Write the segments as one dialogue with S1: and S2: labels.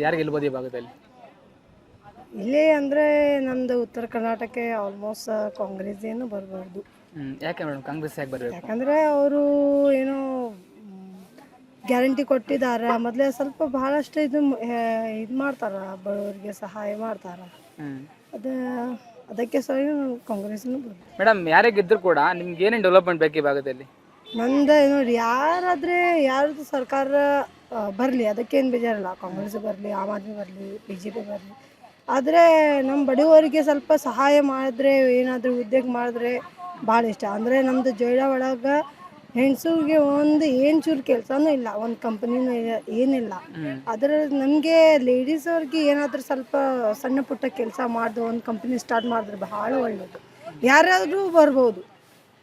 S1: ಯಾರು ಗೆಲ್ಬೋದು ಈ ಭಾಗದಲ್ಲಿ?
S2: ಇಲ್ಲಿ ಅಂದರೆ ನಮ್ಮದು ಉತ್ತರ ಕರ್ನಾಟಕ ಆಲ್ಮೋಸ್ಟ್ ಕಾಂಗ್ರೆಸ್ ಏನು ಬರಬಾರ್ದು.
S1: ಹ್ಮ್ ಯಾಕೆ ಮೇಡಮ್ ಕಾಂಗ್ರೆಸ್ ಯಾಕೆ ಬರಬೇಕು?
S2: ಯಾಕಂದರೆ ಅವರು ಏನೋ ಗ್ಯಾರಂಟಿ ಕೊಟ್ಟಿದ್ದಾರೆ. ಮೊದಲೇ ಸ್ವಲ್ಪ ಬಹಳಷ್ಟು ಇದು ಇದು ಮಾಡ್ತಾರ ಬಡವರಿಗೆ ಸಹಾಯ ಮಾಡ್ತಾರ.
S1: ಅದ
S2: ಅದು ಅದಕ್ಕೆ ಸರಿ ಕಾಂಗ್ರೆಸ್ನು ಬರೋದು
S1: ಮೇಡಮ್ ಯಾರೇ ಗೆದ್ದರೂ ಕೂಡ ನಿಮ್ಗೆ ಏನೇನು ಡೆವಲಪ್ಮೆಂಟ್ ಬೇಕು ಈ ಭಾಗದಲ್ಲಿ?
S2: ನಂದು ನೋಡಿ ಯಾರಾದರೆ ಯಾರ್ದು ಸರ್ಕಾರ ಬರಲಿ. ಅದಕ್ಕೇನು ಬೇಜಾರಿಲ್ಲ. ಕಾಂಗ್ರೆಸ್ ಬರಲಿ ಆಮ್ ಆದ್ಮಿ ಬರಲಿ ಬಿ ಜೆ ಪಿ ಬರಲಿ. ಆದರೆ ನಮ್ಮ ಬಡವರಿಗೆ ಸ್ವಲ್ಪ ಸಹಾಯ ಮಾಡಿದ್ರೆ ಏನಾದರೂ ಉದ್ಯೋಗ ಮಾಡಿದ್ರೆ ಭಾಳ ಇಷ್ಟ. ಅಂದರೆ ನಮ್ಮದು ಜೊಯ್ಡಾ ಒಳಗೆ ಹೆಣ್ಸುಗೆ ಒಂದು ಏನು ಚೂರು ಕೆಲಸನೂ ಇಲ್ಲ. ಒಂದು ಕಂಪ್ನಿನೂ ಏನಿಲ್ಲ. ಅದರ ನಮಗೆ ಲೇಡೀಸ್ ಅವ್ರಿಗೆ ಏನಾದರೂ ಸ್ವಲ್ಪ ಸಣ್ಣ ಪುಟ್ಟ ಕೆಲಸ ಮಾಡಿದ್ರು ಒಂದು ಕಂಪ್ನಿ ಸ್ಟಾರ್ಟ್ ಮಾಡಿದ್ರೆ ಬಹಳ ಒಳ್ಳೆಯದು ಯಾರಾದರೂ ಬರ್ಬೋದು.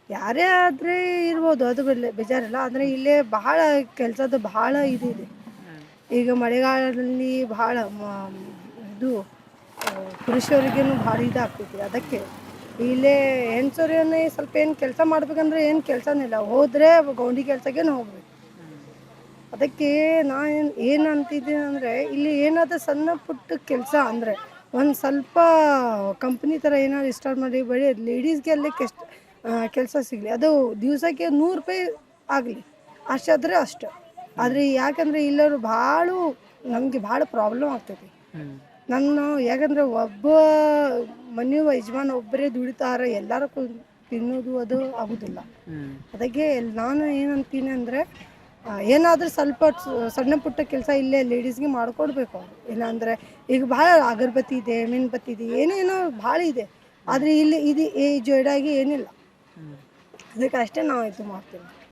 S2: ಯಾರೇ ಆದರೆ ಇರ್ಬೋದು, ಅದು ಬೆಲೆ, ಬೇಜಾರಿಲ್ಲ, ಆದರೆ ಇಲ್ಲೇ ಬಹಳ ಕೆಲಸದ ಬಹಳ ಇದಿದೆ. ಈಗ ಮಳೆಗಾಲದಲ್ಲಿ ಬಹಳ ಇದು ಪುರುಷರಿಗೇನು ಭಾಳ ಇದಾಗ್ತೈತಿ, ಅದಕ್ಕೆ. ಇಲ್ಲೇ ಹೆಣ್ಸೋರೇನೆ ಸ್ವಲ್ಪ ಏನು ಕೆಲಸ ಮಾಡ್ಬೇಕಂದ್ರೆ ಏನು ಕೆಲಸನೇ ಇಲ್ಲ, ಹೋದರೆ ಗೌಂಡಿ ಕೆಲಸಕ್ಕೇನು ಹೋಗ್ಬೇಕು. ಅದಕ್ಕೆ ನಾನು ಏನು ಅಂತಿದ್ದೀನಿ ಅಂದರೆ, ಇಲ್ಲಿ ಏನಾದರೂ ಸಣ್ಣ ಪುಟ್ಟ ಕೆಲಸ ಅಂದರೆ, ಒಂದು ಸ್ವಲ್ಪ ಕಂಪ್ನಿ ಥರ ಏನಾದ್ರು ಸ್ಟಾರ್ಟ್ ಮಾಡಿ, ಬರೀ ಲೇಡೀಸ್ಗೆ ಅಲ್ಲಿ ಕೆಸ್ಟ್ ಕೆಲಸ ಸಿಗಲಿ. ಅದು ದಿವಸಕ್ಕೆ ನೂರು ರೂಪಾಯಿ ಆಗಲಿ. ಅಷ್ಟಾದರೆ ಅಷ್ಟು. ಆದರೆ ಯಾಕಂದರೆ ಇಲ್ಲರು ಭಾಳ ನಮಗೆ ಭಾಳ ಪ್ರಾಬ್ಲಮ್ ಆಗ್ತೈತಿ.
S1: ನನ್ನ
S2: ನಾನು ಯಾಕಂದರೆ ಒಬ್ಬ ಮನೆ ಯಜಮಾನ ಒಬ್ಬರೇ ದುಡಿತಾರೆ ಎಲ್ಲರೂ ತಿನ್ನೋದು ಅದು ಆಗೋದಿಲ್ಲ. ಅದಕ್ಕೆ ನಾನು ಏನಂತೀನಿ ಅಂದರೆ ಏನಾದರೂ ಸ್ವಲ್ಪ ಸಣ್ಣ ಪುಟ್ಟ ಕೆಲಸ ಇಲ್ಲೇ ಲೇಡೀಸ್ಗೆ ಮಾಡಿಕೊಡ್ಬೇಕು ಅವರು. ಇಲ್ಲಾಂದರೆ ಈಗ ಭಾಳ ಅಗರಬತ್ತಿ ಇದೆ ಮೀನ್ಬತ್ತಿ ಇದೆ ಏನೇನೋ ಭಾಳ ಇದೆ. ಆದರೆ ಇಲ್ಲಿ ಇದು ಈ ಜೋಡಾಗಿ ಏನಿಲ್ಲ. ಅದಕ್ಕೆ ಅಷ್ಟೇ ನಾವು ಇದು ಮಾಡ್ತೀವಿ.